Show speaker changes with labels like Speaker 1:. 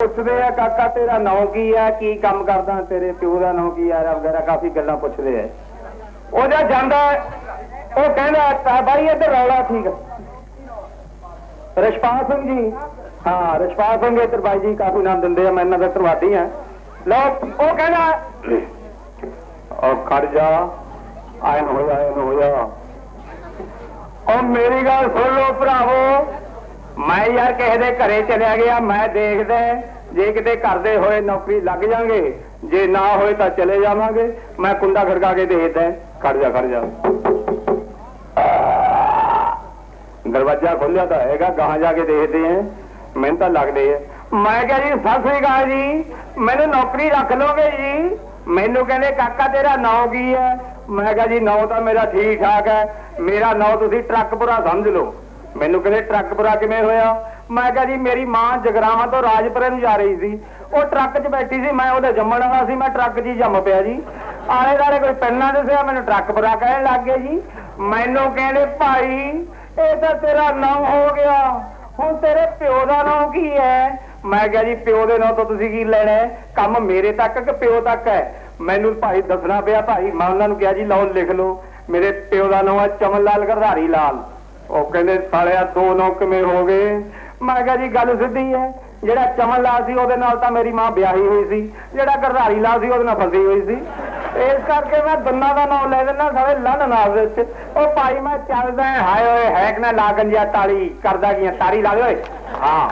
Speaker 1: ਪੁੱਛਦੇ ਆ ਕਾਕਾ ਤੇਰਾ ਨਾਂ ਕੀ ਆ? ਕੀ ਕੰਮ ਕਰਦਾ? ਤੇਰੇ ਪਿਓ ਦਾ ਨਾਂ ਕੀ ਆ? ਵਗੈਰਾ ਕਾਫੀ ਗੱਲਾਂ ਪੁੱਛਦੇ ਆ। ਉਹ ਜਦ ਜਾਂਦਾ ਹੈ, ਉਹ ਕਹਿੰਦਾ ਬਾਈ ਇੱਧਰ ਰੌਲਾ ਠੀਕ ਰਸ਼ਪਾਲ ਸਿੰਘ ਜੀ ਹਾਂ ਰਸ਼ਪਾਲ ਸਿੰਘ ਇੱਧਰ ਬਾਈ ਜੀ ਕਾਫੀ ਨਾਮ ਦਿੰਦੇ ਆ ਮੈਂ ਇਹਨਾਂ ਦਾ ਧੰਨਵਾਦੀ ਆ। ਲਓ ਉਹ ਕਹਿੰਦਾ ਉਹ ਖੜ ਜਾ। ਆਇਨ ਹੋਇਆ ਆਇਨ ਹੋਇਆ। ਉਹ ਮੇਰੀ ਗੱਲ ਸੁਣ ਲਓ ਭਰਾਵੋ ਮੈਂ ਯਾਰ ਕਿਸੇ ਦੇ ਘਰੇ ਚਲਿਆ ਗਿਆ, ਮੈਂ ਦੇਖਦਾ ਜੇ ਕਿਤੇ ਕਰਦੇ ਹੋਏ ਨੌਕਰੀ ਲੱਗ ਜਾਾਂਗੇ, ਜੇ ਨਾ ਹੋਏ ਤਾਂ ਚਲੇ ਜਾਵਾਂਗੇ। ਮੈਂ ਕੁੰਡਾ ਖੜਕਾ ਕੇ ਦੇਖਦਾ, ਖੜ ਜਾ ਖੜ ਜਾ। ਦਰਵਾਜ਼ਾ ਖੋਲਿਆ ਤਾਂ ਹੈਗਾ, ਗਾਹਾਂ ਜਾ ਕੇ ਦੇਖਦੇ ਆਂ। ਮੈਨੂੰ ਤਾਂ ਲੱਗਦੇ ਆ। ਮੈਂ ਕਿਹਾ ਜੀ, ਸਤਿ ਸ੍ਰੀ ਅਕਾਲ ਜੀ। ਮੈਨੂੰ ਨੌਕਰੀ ਰੱਖ ਲੋਗੇ ਜੀ। ਮੈਨੂੰ ਕਹਿੰਦੇ, ਕਾਕਾ ਤੇਰਾ ਨਾਂ ਕੀ ਹੈ ਮੈਂ ਕਿਹਾ ਜੀ, ਨਾਂ ਤਾਂ ਮੇਰਾ ਠੀਕ ਠਾਕ ਹੈ ਮੇਰਾ ਨਾਂ ਤੁਸੀਂ ਟਰੱਕਪੁਰਾ ਸਮਝ ਲਓ। ਮੈਨੂੰ ਕਹਿੰਦੇ, ਟਰੱਕ ਟਰੱਕਪੁਰਾ ਕਿਵੇਂ ਹੋਇਆ? ਮੈਂ ਕਿਹਾ, ਜੀ, ਮੇਰੀ ਮਾਂ ਜਗਰਾਵਾਂ ਤੋਂ ਰਾਜਪੁਰੇ ਨੂੰ ਜਾ ਰਹੀ ਸੀ। ਉਹ ਟਰੱਕ 'ਚ ਬੈਠੀ ਸੀ, ਮੈਂ ਉਹਦੇ ਜੰਮਣ ਵਾਲਾ ਸੀ, ਮੈਂ ਟਰੱਕ 'ਚ ਹੀ ਜੰਮ ਪਿਆ ਜੀ। ਆਲੇ ਦਾਲੇ ਕੋਈ ਪੈਨਾ ਦੱਸਿਆ, ਮੈਨੂੰ ਟਰੱਕਪੁਰਾ ਕਹਿਣ ਲੱਗ ਗਏ ਜੀ। ਮੈਨੂੰ ਕਹਿੰਦੇ, ਭਾਈ, ਇਹ ਤਾਂ ਤੇਰਾ ਨਾਂ ਹੋ ਗਿਆ। ਹੁਣ ਤੇਰੇ ਪਿਓ ਦਾ ਨਾਂ ਕੀ ਹੈ? ਮੈਂ ਕਿਹਾ, ਜੀ, ਪਿਓ ਦੇ ਨਾਂ ਤੋਂ ਤੁਸੀਂ ਕੀ ਲੈਣਾ ਕੰਮ ਮੇਰੇ ਤੱਕ ਕਿ ਪਿਓ ਤੱਕ ਹੈ? ਮੈਨੂੰ ਭਾਈ ਦੱਸਣਾ ਪਿਆ, ਭਾਈ, ਮੈਂ ਉਹਨਾਂ ਨੂੰ ਕਿਹਾ, ਜੀ, ਲਓ, ਲਿਖ ਲਓ। ਮੇਰੇ ਪਿਓ ਦਾ ਨਾਂ ਹੈ ਚਮਨ ਲਾਲ ਗਰਧਾਰੀ ਲਾਲ। ਉਹ ਕਹਿੰਦੇ ਸਾਲਿਆ ਦੋ ਨੌ ਕਿਵੇਂ ਹੋ ਗਏ? ਮੈਂ ਕਿਹਾ ਜੀ ਗੱਲ ਸਿੱਧੀ ਹੈ, ਜਿਹੜਾ ਚਮਨ ਲਾਲ ਸੀ ਉਹਦੇ ਨਾਲ ਤਾਂ ਮੇਰੀ ਮਾਂ ਵਿਆਹੀ ਹੋਈ ਸੀ, ਜਿਹੜਾ ਗਰਧਾਰੀ ਲਾਲ ਸੀ ਉਹਦੇ ਨਾਲ ਫਸੀ ਹੋਈ ਸੀ। ਇਸ ਕਰਕੇ ਮੈਂ ਦੋਨਾਂ ਦਾ ਨਾਮ ਲੈ ਦਿੰਦਾ ਸਾਰੇ ਲੰਨ ਨਾਲ ਵਿੱਚ। ਉਹ ਭਾਈ ਮੈਂ ਚੱਲਦਾ, ਹਾਏ ਓਏ ਹੈ ਕਿ ਨਾ ਲਾਗਨ ਜਿਆ ਤਾਲੀ, ਕਰਦਾ ਗਿਆ ਤਾਰੀ ਲਾ ਓਏ। ਹਾਂ।